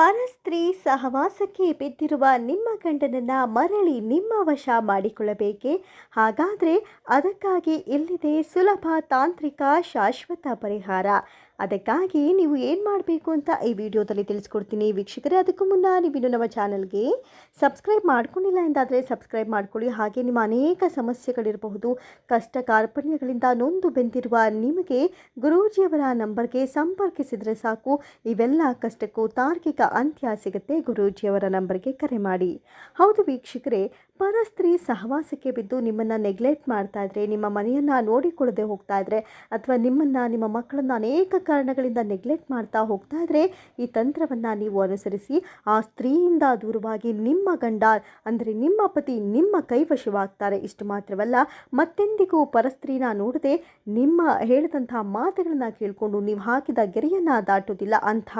ಪರಸ್ತ್ರೀ ಸಹವಾಸಕ್ಕೆ ಬಿದ್ದಿರುವ ನಿಮ್ಮ ಗಂಡನನ್ನು ಮರಳಿ ನಿಮ್ಮ ವಶ ಮಾಡಿಕೊಳ್ಳಬೇಕೆ? ಹಾಗಾದರೆ ಅದಕ್ಕಾಗಿ ಇಲ್ಲಿದೆ ಸುಲಭ ತಾಂತ್ರಿಕ ಶಾಶ್ವತ ಪರಿಹಾರ. ಅದಕ್ಕಾಗಿ ನೀವು ಏನು ಮಾಡಬೇಕು ಅಂತ ಈ ವಿಡಿಯೋದಲ್ಲಿ ತಿಳಿಸ್ಕೊಡ್ತೀನಿ. ವೀಕ್ಷಕರೇ, ಅದಕ್ಕೂ ಮುನ್ನ ನೀವು ನಮ್ಮ ಚಾನಲ್ಗೆ ಸಬ್ಸ್ಕ್ರೈಬ್ ಮಾಡ್ಕೊಂಡಿಲ್ಲ ಎಂದಾದರೆ ಸಬ್ಸ್ಕ್ರೈಬ್ ಮಾಡ್ಕೊಳ್ಳಿ. ಹಾಗೆ ನಿಮ್ಮ ಅನೇಕ ಸಮಸ್ಯೆಗಳಿರಬಹುದು. ಕಷ್ಟ ಕಾರ್ಪಣ್ಯಗಳಿಂದ ನೊಂದು ಬೆಂದಿರುವ ನಿಮಗೆ ಗುರೂಜಿಯವರ ನಂಬರ್ಗೆ ಸಂಪರ್ಕಿಸಿದರೆ ಸಾಕು. ಇವೆಲ್ಲ ಕಷ್ಟಕ್ಕೂ ತಾರ್ಕಿಕ ಅಂತ್ಯ ಸಿಗುತ್ತೆ ಗುರೂಜಿಯವರ ನಂಬರ್ಗೆ ಕರೆ ಮಾಡಿ. ಹೌದು ವೀಕ್ಷಕರೇ ಪರಸ್ತ್ರೀ ಸಹವಾಸಕ್ಕೆ ಬಿದ್ದು ನಿಮ್ಮನ್ನು ನೆಗ್ಲೆಕ್ಟ್ ಮಾಡ್ತಾ ಇದ್ರೆ, ನಿಮ್ಮ ಮನೆಯನ್ನು ನೋಡಿಕೊಳ್ಳದೆ ಹೋಗ್ತಾ ಇದ್ರೆ ಅಥವಾ ನಿಮ್ಮನ್ನು, ನಿಮ್ಮ ಮಕ್ಕಳನ್ನು ಅನೇಕ ಕಾರಣಗಳಿಂದ ನೆಗ್ಲೆಕ್ಟ್ ಮಾಡ್ತಾ ಹೋಗ್ತಾ ಇದ್ರೆ, ಈ ತಂತ್ರವನ್ನು ನೀವು ಅನುಸರಿಸಿ, ಆ ಸ್ತ್ರೀಯಿಂದ ದೂರವಾಗಿ ನಿಮ್ಮ ಗಂಡ ಅಂದರೆ ನಿಮ್ಮ ಪತಿ ನಿಮ್ಮ ಕೈವಶವಾಗ್ತಾರೆ. ಇಷ್ಟು ಮಾತ್ರವಲ್ಲ, ಮತ್ತೆಂದಿಗೂ ಪರಸ್ತ್ರೀನ ನೋಡದೆ ನಿಮ್ಮ ಹೇಳಿದಂಥ ಮಾತುಗಳನ್ನು ಕೇಳಿಕೊಂಡು ನೀವು ಹಾಕಿದ ಗೆರೆಯನ್ನು ದಾಟೋದಿಲ್ಲ ಅಂಥ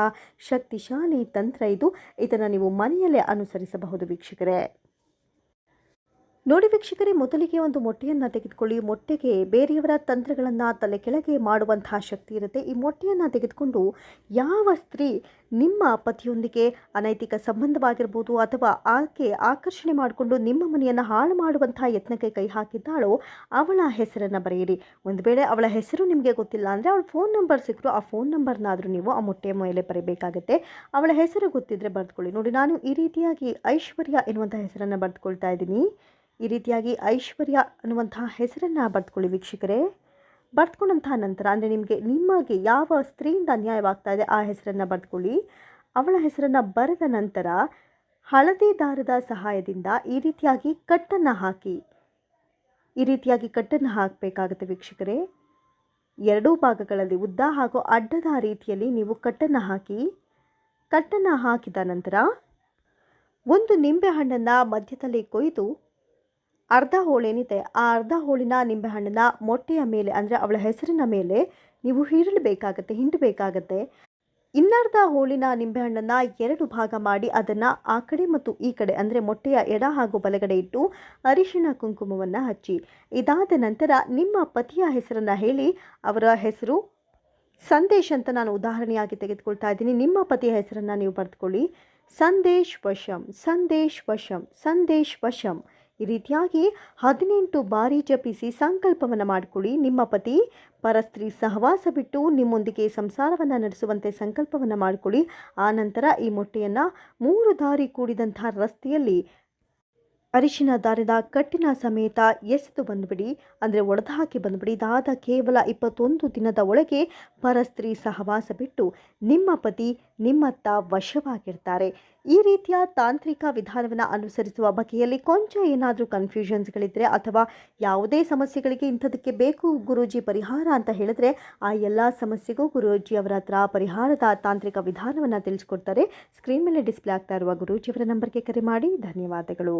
ಶಕ್ತಿಶಾಲಿ ತಂತ್ರ ಇದು. ಇದನ್ನು ನೀವು ಮನೆಯಲ್ಲೇ ಅನುಸರಿಸಬಹುದು ವೀಕ್ಷಕರೇ. ನೋಡಿ ವೀಕ್ಷಕರೇ, ಮೊದಲಿಗೆ ಒಂದು ಮೊಟ್ಟೆಯನ್ನು ತೆಗೆದುಕೊಳ್ಳಿ. ಮೊಟ್ಟೆಗೆ ಬೇರೆಯವರ ತಂತ್ರಗಳನ್ನು ತಲೆ ಕೆಳಗೆ ಮಾಡುವಂತಹ ಶಕ್ತಿ ಇರುತ್ತೆ. ಈ ಮೊಟ್ಟೆಯನ್ನು ತೆಗೆದುಕೊಂಡು ಯಾವ ಸ್ತ್ರೀ ನಿಮ್ಮ ಪತಿಯೊಂದಿಗೆ ಅನೈತಿಕ ಸಂಬಂಧವಾಗಿರ್ಬೋದು ಅಥವಾ ಆಕೆ ಆಕರ್ಷಣೆ ಮಾಡಿಕೊಂಡು ನಿಮ್ಮ ಮನೆಯನ್ನು ಹಾಳು ಮಾಡುವಂತಹ ಯತ್ನಕ್ಕೆ ಕೈ ಹಾಕಿದ್ದಾಳೋ ಅವಳ ಹೆಸರನ್ನು ಬರೆಯಿರಿ. ಒಂದು ವೇಳೆ ಅವಳ ಹೆಸರು ನಿಮಗೆ ಗೊತ್ತಿಲ್ಲ ಅಂದರೆ ಅವಳ ಫೋನ್ ನಂಬರ್ ಸಿಕ್ಕರು ಆ ಫೋನ್ ನಂಬರ್ನಾದರೂ ನೀವು ಆ ಮೊಟ್ಟೆಯ ಮೇಲೆ ಬರೀಬೇಕಾಗುತ್ತೆ. ಅವಳ ಹೆಸರು ಗೊತ್ತಿದ್ದರೆ ಬರೆದುಕೊಳ್ಳಿ. ನೋಡಿ, ನಾನು ಈ ರೀತಿಯಾಗಿ ಐಶ್ವರ್ಯ ಎನ್ನುವಂಥ ಹೆಸರನ್ನು ಬರೆದುಕೊಳ್ತಾ ಇದ್ದೀನಿ. ಈ ರೀತಿಯಾಗಿ ಐಶ್ವರ್ಯ ಅನ್ನುವಂಥ ಹೆಸರನ್ನು ಬರೆದುಕೊಳ್ಳಿ ವೀಕ್ಷಕರೇ. ಬರ್ತ್ಕೊಂಡಂತಹ ನಂತರ ಅಂದರೆ ನಿಮಗೆ ನಿಮಗೆ ಯಾವ ಸ್ತ್ರೀಯಿಂದ ಅನ್ಯಾಯವಾಗ್ತಾ ಇದೆ ಆ ಹೆಸರನ್ನು ಬರೆದುಕೊಳ್ಳಿ. ಅವಳ ಹೆಸರನ್ನು ಬರೆದ ನಂತರ ಹಳದಿ ದಾರದ ಸಹಾಯದಿಂದ ಈ ರೀತಿಯಾಗಿ ಕಟ್ಟನ್ನು ಹಾಕಿ. ಈ ರೀತಿಯಾಗಿ ಕಟ್ಟನ್ನು ಹಾಕಬೇಕಾಗುತ್ತೆ ವೀಕ್ಷಕರೇ. ಎರಡೂ ಭಾಗಗಳಲ್ಲಿ ಉದ್ದ ಹಾಗೂ ಅಡ್ಡದ ರೀತಿಯಲ್ಲಿ ನೀವು ಕಟ್ಟನ್ನು ಹಾಕಿ. ಕಟ್ಟನ್ನು ಹಾಕಿದ ನಂತರ ಒಂದು ನಿಂಬೆ ಹಣ್ಣನ್ನು ಮಧ್ಯದಲ್ಲಿ ಕೊಯ್ದು ಅರ್ಧ ಹೋಳೇನಿದೆ ಆ ಅರ್ಧ ಹೋಳಿನ ನಿಂಬೆಹಣ್ಣನ್ನ ಮೊಟ್ಟೆಯ ಮೇಲೆ, ಅಂದರೆ ಅವಳ ಹೆಸರಿನ ಮೇಲೆ ನೀವು ಹಿಂಡಬೇಕಾಗತ್ತೆ ಹಿಂಡಬೇಕಾಗತ್ತೆ. ಇನ್ನರ್ಧ ಹೋಳಿನ ನಿಂಬೆಹಣ್ಣನ್ನು ಎರಡು ಭಾಗ ಮಾಡಿ ಅದನ್ನು ಆ ಕಡೆ ಮತ್ತು ಈ ಕಡೆ, ಅಂದರೆ ಮೊಟ್ಟೆಯ ಎಡ ಹಾಗೂ ಬಲಗಡೆ ಇಟ್ಟು ಅರಿಶಿಣ ಕುಂಕುಮವನ್ನು ಹಚ್ಚಿ. ಇದಾದ ನಂತರ ನಿಮ್ಮ ಪತಿಯ ಹೆಸರನ್ನು ಹೇಳಿ, ಅವರ ಹೆಸರು, ಸಂದೇಶ್ ಅಂತ ನಾನು ಉದಾಹರಣೆಯಾಗಿ ತೆಗೆದುಕೊಳ್ತಾ ಇದ್ದೀನಿ. ನಿಮ್ಮ ಪತಿಯ ಹೆಸರನ್ನು ನೀವು ಬರೆದುಕೊಳ್ಳಿ ಸಂದೇಶ್ ವಶಂ ಸಂದೇಶ್ ವಶಂ ಸಂದೇಶ್ ವಶಂ. ಈ ರೀತಿಯಾಗಿ ಹದಿನೆಂಟು ಬಾರಿ ಜಪಿಸಿ ಸಂಕಲ್ಪವನ್ನು ಮಾಡಿಕೊಳ್ಳಿ. ನಿಮ್ಮ ಪತಿ ಪರಸ್ತ್ರೀ ಸಹವಾಸ ಬಿಟ್ಟು ನಿಮ್ಮೊಂದಿಗೆ ಸಂಸಾರವನ್ನು ನಡೆಸುವಂತೆ ಸಂಕಲ್ಪವನ್ನು ಮಾಡಿಕೊಳ್ಳಿ. ಆ ನಂತರ ಈ ಮೊಟ್ಟೆಯನ್ನು ಮೂರು ದಾರಿ ಕೂಡಿದಂಥ ರಸ್ತೆಯಲ್ಲಿ ಅರಿಶಿನ ದಾರದ ಕಟ್ಟಿನ ಸಮೇತ ಎಸೆದು ಬಂದುಬಿಡಿ. ಅಂದರೆ ಒಡೆದು ಹಾಕಿ ಬಂದುಬಿಡಿ. ಇದಾದ ಕೇವಲ ಇಪ್ಪತ್ತೊಂದು ದಿನದ ಒಳಗೆ ಪರಸ್ತ್ರೀ ಸಹವಾಸ ಬಿಟ್ಟು ನಿಮ್ಮ ಪತಿ ನಿಮ್ಮತ್ತ ವಶವಾಗಿರ್ತಾರೆ. ಈ ರೀತಿಯ ತಾಂತ್ರಿಕ ವಿಧಾನವನ್ನು ಅನುಸರಿಸುವ ಬಗೆಯಲ್ಲಿ ಕೊಂಚ ಏನಾದರೂ ಕನ್ಫ್ಯೂಷನ್ಸ್ಗಳಿದ್ದರೆ ಅಥವಾ ಯಾವುದೇ ಸಮಸ್ಯೆಗಳಿಗೆ ಇಂಥದಕ್ಕೆ ಬೇಕು ಗುರೂಜಿ ಪರಿಹಾರ ಅಂತ ಹೇಳಿದ್ರೆ ಆ ಎಲ್ಲ ಸಮಸ್ಯೆಗೂ ಗುರೂಜಿ ಅವರ ಹತ್ರ ಪರಿಹಾರದ ತಾಂತ್ರಿಕ ವಿಧಾನವನ್ನು ತಿಳಿಸ್ಕೊಡ್ತಾರೆ. ಸ್ಕ್ರೀನ್ ಮೇಲೆ ಡಿಸ್ಪ್ಲೇ ಆಗ್ತಾ ಇರುವ ಗುರೂಜಿಯವರ ನಂಬರ್ಗೆ ಕರೆ ಮಾಡಿ. ಧನ್ಯವಾದಗಳು.